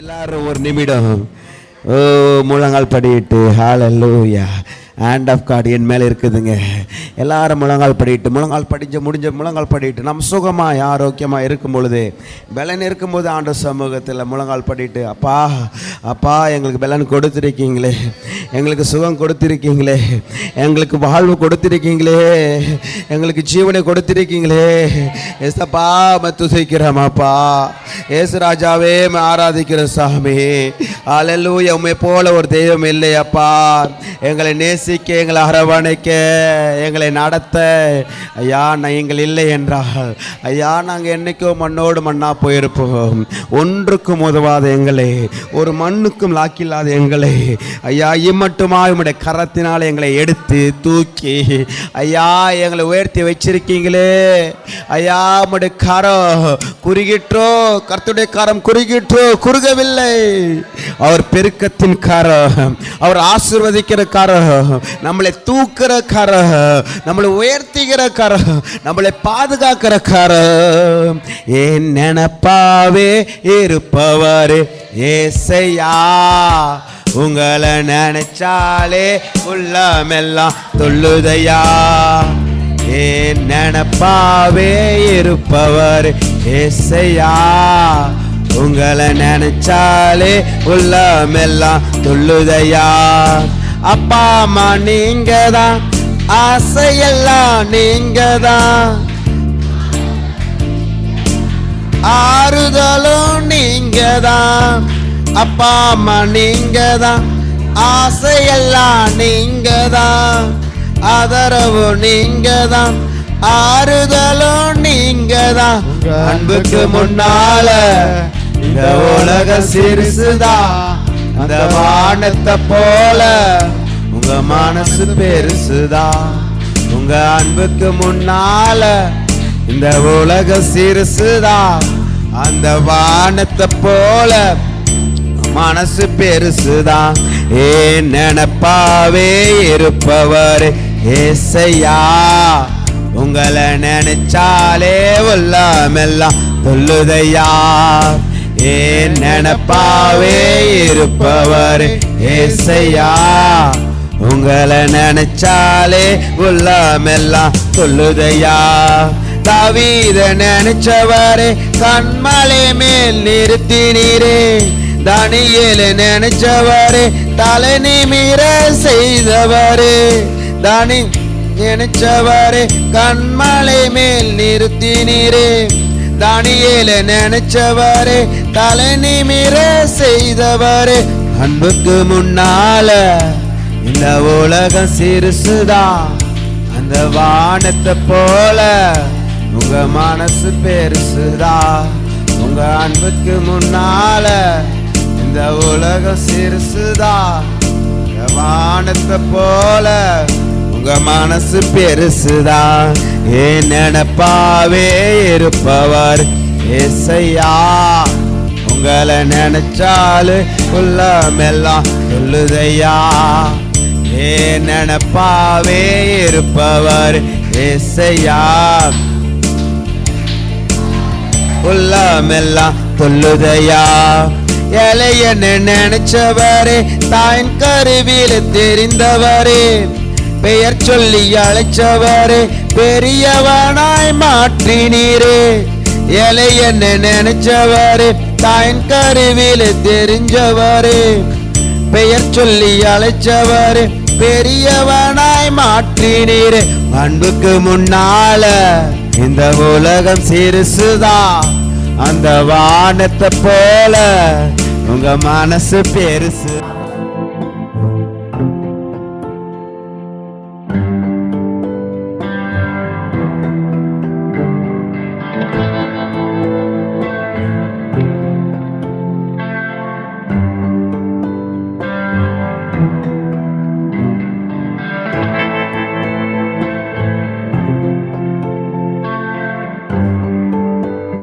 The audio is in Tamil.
எல்லாரும் ஒரு நிமிடம் ஓ முழங்கால் படிட்டு ஹalleluya ஹேண்ட் ஆஃப் கார்டு என் மேலே இருக்குதுங்க. எல்லாரும் முழங்கால் படிட்டு முழங்கால் படிஞ்ச முடிஞ்ச முழங்கால் படிட்டு நம்ம சுகமாக ஆரோக்கியமாக இருக்கும் பொழுது பலன் இருக்கும்போது ஆண்டு சமூகத்தில் முழங்கால் படிட்டு அப்பா அப்பா எங்களுக்கு பலன் கொடுத்துருக்கீங்களே எங்களுக்கு சுகம் கொடுத்துருக்கீங்களே எங்களுக்கு வாழ்வு கொடுத்துருக்கீங்களே எங்களுக்கு ஜீவனை கொடுத்துருக்கீங்களே. ஏசப்பா துதிக்கிறோமாப்பா ஏசு ராஜாவே ஆராதிக்கிறோம் ஆராதிக்கிற சாமி. அல்லேலூயா உம்மை போல ஒரு தெய்வம் இல்லையப்பா எங்களை நேசிக்க எங்களை அரவணைக்க எங்களை நடத்த. ஐயா நான் எங்கள் இல்லை என்றால் ஐயா நாங்கள் என்னைக்கோ மண்ணோடு மண்ணா போயிருப்போம். ஒன்றுக்கும் உதவாத எங்களை ஒரு மண்ணுக்கும் லாக்கில்லாத எங்களை. ஐயா இம்மட்டுமா உம்முடைய கரத்தினால் எங்களை எடுத்து தூக்கி. ஐயா எங்களை உயர்த்தி வச்சிருக்கீங்களே. ஐயா உம்முடைய கரம் குறுகிட்டோ கருத்துடைய கரம் குறுகிட்டோ குறுகவில்லை. அவர் பெருக்கத்தின் காரம் அவர் ஆசிர்வதிக்கிற காரம் நம்மளை தூக்குற கரம் நம்மளை உயர்த்திக்கிற கரம் நம்மளை பாதுகாக்கிற கரம் ஏன் நினப்பாவே இருப்பவர் ஏசையா உங்களை நினைச்சாலே உள்ளமெல்லாம் தொல்லுதையா. ஏன் நினப்பாவே இருப்பவர் ஏசையா உங்களை நினைச்சாலே உள்ளமெல்லாம் துள்ளுதையா அப்பா அம்மா நீங்க தான் ஆசையெல்லாம் நீங்க தான் ஆறுதலும் நீங்க தான் அப்பா அம்மா நீங்க தான் ஆசையெல்லாம் நீங்க தான் ஆதரவு நீங்க தான் ஆறுதலும் நீங்க தான் அன்புக்கு முன்னால இந்த உலக சிறுசுதான் அந்த வானத்தை போல உங்க மனசு பெருசுதான் உங்க அன்புக்கு முன்னால இந்த உலக சிறுசுதான் அந்த வானத்தை போல மனசு பெருசுதான் ஏன் நினப்பாவே இருப்பவர் ஏசையா? உங்களை நினைச்சாலே உள்ளமெல்லாம் தொல்லுதையா? ஏன் நினப்பாவே இருப்பவர் ஏசையா உங்களை நினைச்சாலே உள்ளமெல்லாம் சொல்லுதையா? தாவீத நினைச்சவரே கண்மலை மேல் நிறுத்தினீரே. தானியேல நினைச்சவரே தலை நிமிர செய்தவரே. தனி நினைச்சவரே கண்மலை மேல் நிறுத்தினீரே. தானியேல நினைச்சவரே தலை நிமிர செய்தவரே. அன்புக்கு முன்னால இந்த உலகம் சிறுசுதா. அந்த வானத்தை போல உங்க மனசு பெருசுதா. உங்க அன்புக்கு முன்னால இந்த உலகம் சிறுசுதா. வானத்தை போல உங்க மனசு பெருசுதா. ஏன் நினப்பாவே இருப்பவர் ஏசையா. உங்களை நினைச்சாலு உள்ளமெல்லாம் சொல்லுதையா. ஏன் நினப்பாவே இருப்பவர் ஏசையா. உள்ளமெல்லாம் சொல்லுதையா. இலையன்னு நினைச்சவரே தாயின் கருவியில் தெரிந்தவரே. பெயர் சொல்லி அழைச்சவரே பெரியவனாய் மாற்றினீரே இலையன்னு நினைச்சவரே தாயின் கருவில தெரிஞ்சவரே. பெயர் சொல்லி அழைச்சவரே பெரியவனாய் மாற்றினீரே அன்புக்கு முன்னால இந்த உலகம் சிறுசுதான் அந்த வானத்தை போல உங்க மனசு பெருசு.